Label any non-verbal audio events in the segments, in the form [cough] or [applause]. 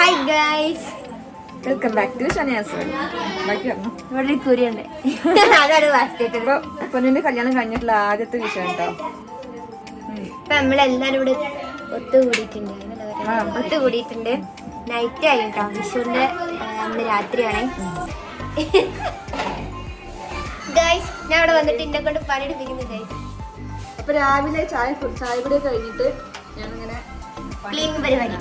Hi guys welcome back to Shaniyas ഇവിടെ ഒരു കുരിയുണ്ട്. [laughs] അതാണ് വാസ്തേറ്റത് പൊന്നിന്റെ കല്യാണം കഴിഞ്ഞിട്ടുള്ള ആദ്യത്തെ വിഷയം കേട്ടോ ഇപ്പൊ നമ്മളെല്ലാരും ഇവിടെ ഒത്തുകൂടിയിട്ടുണ്ട്. ഒത്തുകൂടിയിട്ടുണ്ട്. നൈറ്റ് ആയി കേട്ടോ. വിഷുവിന്റെ അന്ന് രാത്രിയാണ്. ഗൈസ് ഞാൻ ഇവിടെ വന്നിട്ട് എന്നെ കൊണ്ട് പണിയെടുപ്പിക്കുന്നു ഗൈസ് അപ്പൊ രാവിലെ ചായ ചായ കൂടി കഴിഞ്ഞിട്ട് ഞാനിങ്ങനെ ക്ലീനിങ് പരിപാടി.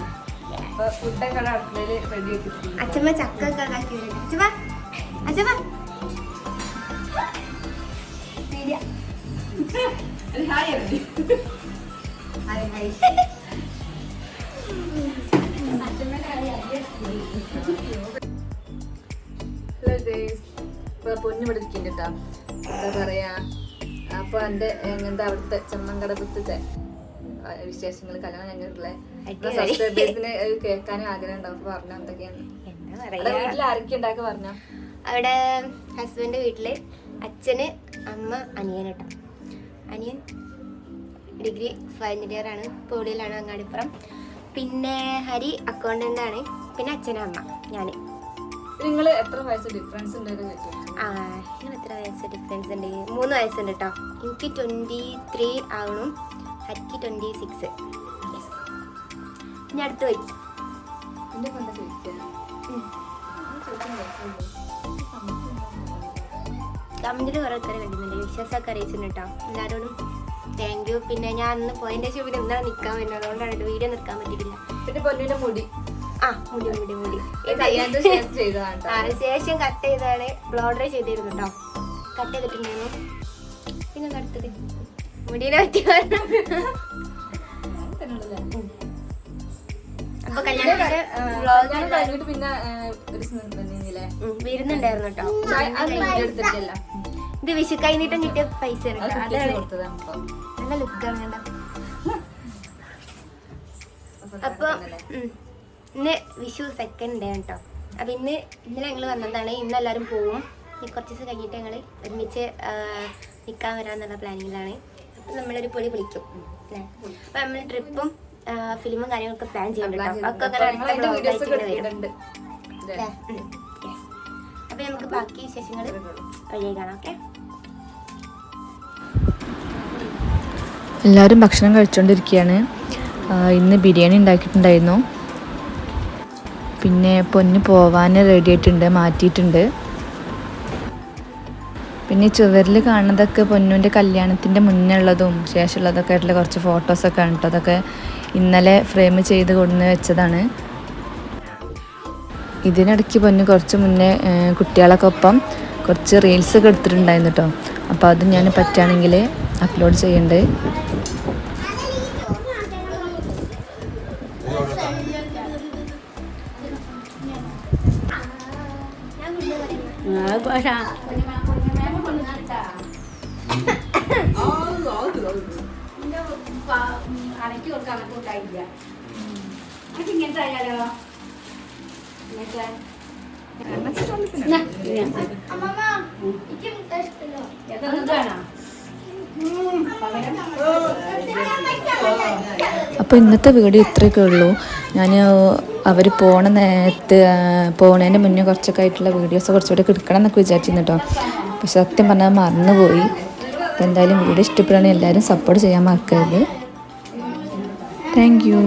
അപ്പൊ ഫുഡൊക്കെ അടുക്കളയിൽ റെഡി ആക്കിയിട്ടുണ്ട്. അച്ഛമ്മ ചക്ക ഒക്കെ ഉണ്ടാക്കി അച്ഛമ്മ അച്ഛമ്മ. പൊന്നു കേട്ടോ എന്താ പറയാ? അപ്പൊ എന്റെ എന്താ അവിടുത്തെ ചെമ്മങ്കടത്തെ വിശേഷങ്ങൾ കല്യാണം കഴിഞ്ഞിട്ടുള്ള. സബ്സ്ക്രൈബേഴ്സിന് കേൾക്കാനും ആഗ്രഹം ഉണ്ടാവും പറഞ്ഞു എന്തൊക്കെയാണ്? വീട്ടിൽ ആരൊക്കെ ഉണ്ടാക്കി പറഞ്ഞ? അവിടെ ഹസ്ബൻഡ് വീട്ടിൽ അച്ഛന് അമ്മ അനിയൻ കേട്ടോ. അനിയൻ ഡിഗ്രി ഫൈനൽ ഇയർ ആണ്. പോളിയിലാണ് അങ്ങാടിപ്പുറം. പിന്നെ ഹരി അക്കൗണ്ടന്റ് ആണ്. പിന്നെ അച്ഛനും അമ്മ ഞാൻ നിങ്ങൾ എത്ര വയസ്സ് ഡിഫറൻസ് ചോദിച്ചു ആ നിങ്ങൾ എത്ര വയസ്സ് ഡിഫറൻസ് ഉണ്ട്? മൂന്ന് വയസ്സുണ്ട് കേട്ടോ. എനിക്ക് ട്വന്റി ത്രീ ആവണം. ഹരിക്ക് ട്വന്റി സിക്സ് ഇനി അടുത്ത് പോയി തമ്മിൽ എന്താ? കുറേ ഉത്തരം കണ്ടിട്ടുണ്ട്. വിശ്വാസമൊക്കെ അറിയിച്ചിട്ടുണ്ട് കേട്ടോ. എല്ലാവരോടും താങ്ക് യു പിന്നെ ഞാൻ അന്ന് പോയതിന്റെ ശേഷം പിന്നെ എന്താണ് നിൽക്കാൻ വരുന്നത് അതുകൊണ്ടാണ് വീഡിയോ നിൽക്കാൻ പറ്റിയില്ല പിന്നെ പൊന്നിന്റെ മുടി. ആ മുടി മുടി മുടി. ശേഷം കട്ട് ചെയ്താണ് ബ്ലോഡർ ചെയ്തിരുന്നു കേട്ടോ. കട്ട് ചെയ്തിട്ടുണ്ടായിരുന്നു. പിന്നെ അടുത്തത്? മുടിനെ പറ്റി അപ്പൊ കല്യാണത്തിന്റെ ആ, വ്ളോഗ് പിന്നെ വരുന്നുണ്ടായിരുന്നു കേട്ടോ ഇത് വിഷു കഴിഞ്ഞിട്ടും കിട്ടിയ പൈസ. നല്ല ലുക്കാണ് കണ്ടോ അപ്പൊ. ഇന്ന് വിഷു സെക്കൻഡ് ഡേ കേട്ടോ അപ്പൊ ഇന്ന് ഇന്നലെ ഞങ്ങൾ വന്നതാണ്. ഇന്ന് എല്ലാരും പോവും. കുറച്ച് ദിവസം കഴിഞ്ഞിട്ട് ഞങ്ങൾ ഒരുമിച്ച് നിൽക്കാൻ വരാന്നുള്ള പ്ലാനിങ്ങിലാണ് നമ്മളൊരു പൊളി വിളിക്കും അല്ലേ? അപ്പൊ നമ്മൾ ട്രിപ്പും ഫിലിമും കാര്യങ്ങളൊക്കെ പ്ലാൻ ചെയ്യുന്നുണ്ട് അപ്പൊ നമുക്ക് ബാക്കി വിശേഷങ്ങൾ വഴിയായി കാണാം ഓക്കെ എല്ലാവരും ഭക്ഷണം കഴിച്ചുകൊണ്ടിരിക്കുകയാണ് ഇന്ന് ബിരിയാണി ഉണ്ടാക്കിയിട്ടുണ്ടായിരുന്നു. പിന്നെ പൊന്ന് പോവാൻ റെഡി ആയിട്ടുണ്ട് മാറ്റിയിട്ടുണ്ട്. പിന്നെ ചുവരിൽ കാണുന്നതൊക്കെ പൊന്നുവിന്റെ കല്യാണത്തിന്റെ മുന്നുള്ളതും ശേഷമുള്ളതൊക്കെ ആയിട്ടുള്ള കുറച്ച് ഫോട്ടോസൊക്കെ ആണ് കേട്ടോ അതൊക്കെ ഇന്നലെ ഫ്രെയിം ചെയ്ത് കൊണ്ടുവന്ന് വെച്ചതാണ്. ഇതിനിടയ്ക്ക് പൊന്നു കുറച്ച് മുന്നേ കുട്ടികളൊക്കെ ഒപ്പം കുറച്ച് റീൽസൊക്കെ എടുത്തിട്ടുണ്ടായിരുന്നു കേട്ടോ അപ്പോൾ അത് ഞാൻ പറ്റുകയാണെങ്കിൽ അപ്ലോഡ് ചെയ്യണ്ട്. അപ്പോൾ ഇന്നത്തെ വീഡിയോ ഇത്രയൊക്കെ ഉള്ളൂ. ഞാൻ അവർ പോണ നേരത്ത് പോണതിന്റെ മുന്നേ കുറച്ചൊക്കെ ആയിട്ടുള്ള വീഡിയോസ് കുറച്ചുകൂടെ എടുക്കണം എന്നൊക്കെ വിചാരിച്ചിരുന്നു കേട്ടോ പക്ഷെ സത്യം പറഞ്ഞാൽ മറന്നുപോയി. എന്തായാലും വീഡിയോ ഇഷ്ടപ്പെടുകയാണെങ്കിൽ എല്ലാവരും സപ്പോർട്ട് ചെയ്യാൻ മറക്കരുത്. Thank you